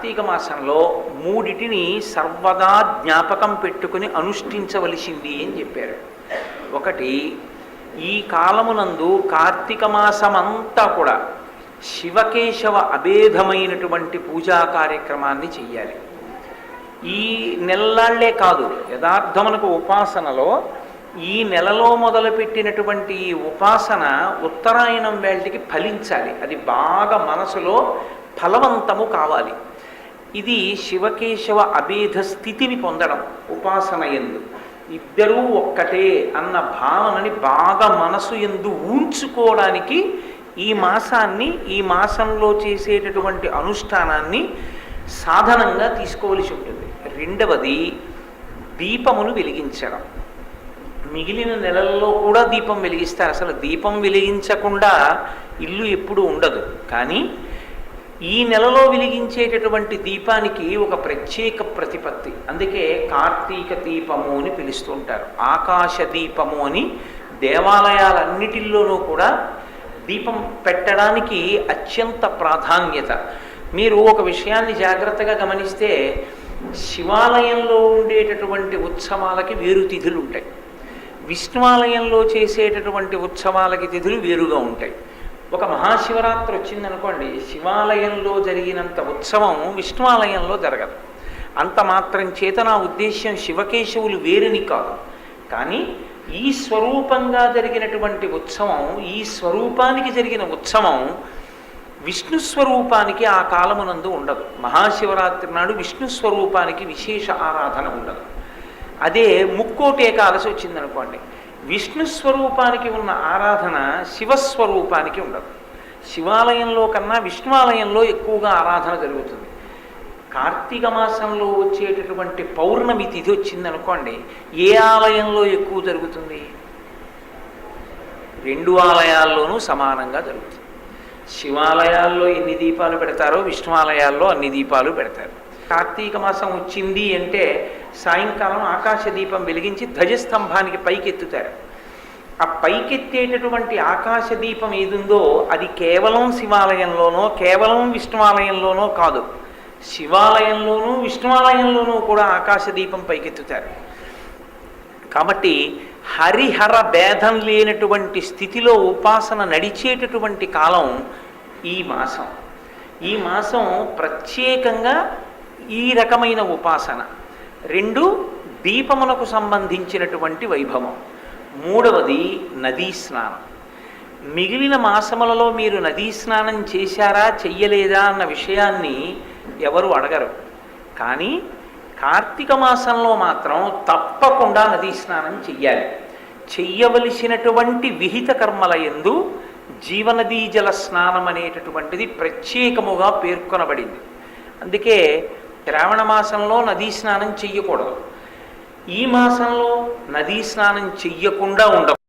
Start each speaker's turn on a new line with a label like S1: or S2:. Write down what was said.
S1: కార్తీక మాసంలో మూడిటిని సర్వదా జ్ఞాపకం పెట్టుకుని అనుష్ఠించవలసింది అని చెప్పారు. ఒకటి ఈ కాలమునందు కార్తీక మాసమంతా కూడా శివకేశవ అభేదమైనటువంటి పూజా కార్యక్రమాన్ని చెయ్యాలి. ఈ నెలలాళ్ళే కాదు యథార్థమునకు ఉపాసనలో ఈ నెలలో మొదలుపెట్టినటువంటి ఈ ఉపాసన ఉత్తరాయణం వేళటికి ఫలించాలి. అది బాగా మనసులో ఫలవంతము కావాలి. ఇది శివకేశవ అభేద స్థితిని పొందడం ఉపాసన ఎందు. ఇద్దరూ ఒక్కటే అన్న భావనని బాగా మనసు ఎందు ఊంచుకోవడానికి ఈ మాసాన్ని ఈ మాసంలో చేసేటటువంటి అనుష్ఠానాన్ని సాధనంగా తీసుకోవలసి ఉంటుంది. రెండవది దీపమును వెలిగించడం. మిగిలిన నెలల్లో కూడా దీపం వెలిగిస్తారు. అసలు దీపం వెలిగించకుండా ఇల్లు ఎప్పుడు ఉండదు. కానీ ఈ నెలలో వెలిగించేటటువంటి దీపానికి ఒక ప్రత్యేక ప్రతిపత్తి. అందుకే కార్తీక దీపము అని పిలుస్తుంటారు ఆకాశ దీపము అని దేవాలయాలన్నిటిల్లోనూ కూడా దీపం పెట్టడానికి అత్యంత ప్రాధాన్యత. మీరు ఒక విషయాన్ని జాగ్రత్తగా గమనిస్తే శివాలయంలో ఉండేటటువంటి ఉత్సవాలకి వేరు తిథులు ఉంటాయి విష్ణువాలయంలో చేసేటటువంటి ఉత్సవాలకి తిథులు వేరుగా ఉంటాయి. ఒక మహాశివరాత్రి వచ్చిందనుకోండి శివాలయంలో జరిగినంత ఉత్సవం విష్ణువాలయంలో జరగదు. అంత మాత్రం చేత నా ఉద్దేశ్యం శివకేశవులు వేరుని కాదు. కానీ ఈ స్వరూపంగా జరిగినటువంటి ఉత్సవం ఈ స్వరూపానికి జరిగిన ఉత్సవం విష్ణు స్వరూపానికి ఆ కాలమునందు ఉండదు. మహాశివరాత్రి నాడు విష్ణు స్వరూపానికి విశేష ఆరాధన ఉండదు. అదే ముక్కోటి ఏకాదశి వచ్చిందనుకోండి విష్ణు స్వరూపానికి ఉన్న ఆరాధన శివస్వరూపానికి ఉండదు. శివాలయంలో కన్నా విష్ణువాలయంలో ఎక్కువగా ఆరాధన జరుగుతుంది. కార్తీక మాసంలో వచ్చేటటువంటి పౌర్ణమి తిథి వచ్చిందనుకోండి ఏ ఆలయంలో ఎక్కువ జరుగుతుంది? రెండు ఆలయాల్లోనూ సమానంగా జరుగుతుంది. శివాలయాల్లో ఎన్ని దీపాలు పెడతారో విష్ణువాలయాల్లో అన్ని దీపాలు పెడతారు. కార్తీక మాసం వచ్చింది అంటే సాయంకాలం ఆకాశ దీపం వెలిగించి ధ్వజస్తంభానికి పైకెత్తుతారు. ఆ పైకెత్తేటటువంటి ఆకాశ దీపం ఏదుందో అది కేవలం శివాలయంలోనో కేవలం విష్ణువాలయంలోనో కాదు. శివాలయంలోనూ విష్ణువాలయంలోనూ కూడా ఆకాశ దీపం పైకెత్తుతారు. కాబట్టి హరిహర భేదం లేనటువంటి స్థితిలో ఉపాసన నడిచేటటువంటి కాలం ఈ మాసం. ఈ మాసం ప్రత్యేకంగా ఈ రకమైన ఉపాసన. రెండు దీపమునకు సంబంధించినటువంటి వైభవం. మూడవది నదీ స్నానం. మిగిలిన మాసములలో మీరు నదీ స్నానం చేశారా చెయ్యలేదా అన్న విషయాన్ని ఎవరు అడగరు. కానీ కార్తీక మాసంలో మాత్రం తప్పకుండా నదీ స్నానం చెయ్యాలి. చెయ్యవలసినటువంటి విహిత కర్మల ఎందు జీవనదీ జల స్నానం అనేటటువంటిది ప్రత్యేకముగా పేర్కొనబడింది. అందుకే శ్రావణ మాసంలో నదీ స్నానం చెయ్యకూడదు. ఈ మాసంలో నదీ స్నానం చెయ్యకుండా ఉండవు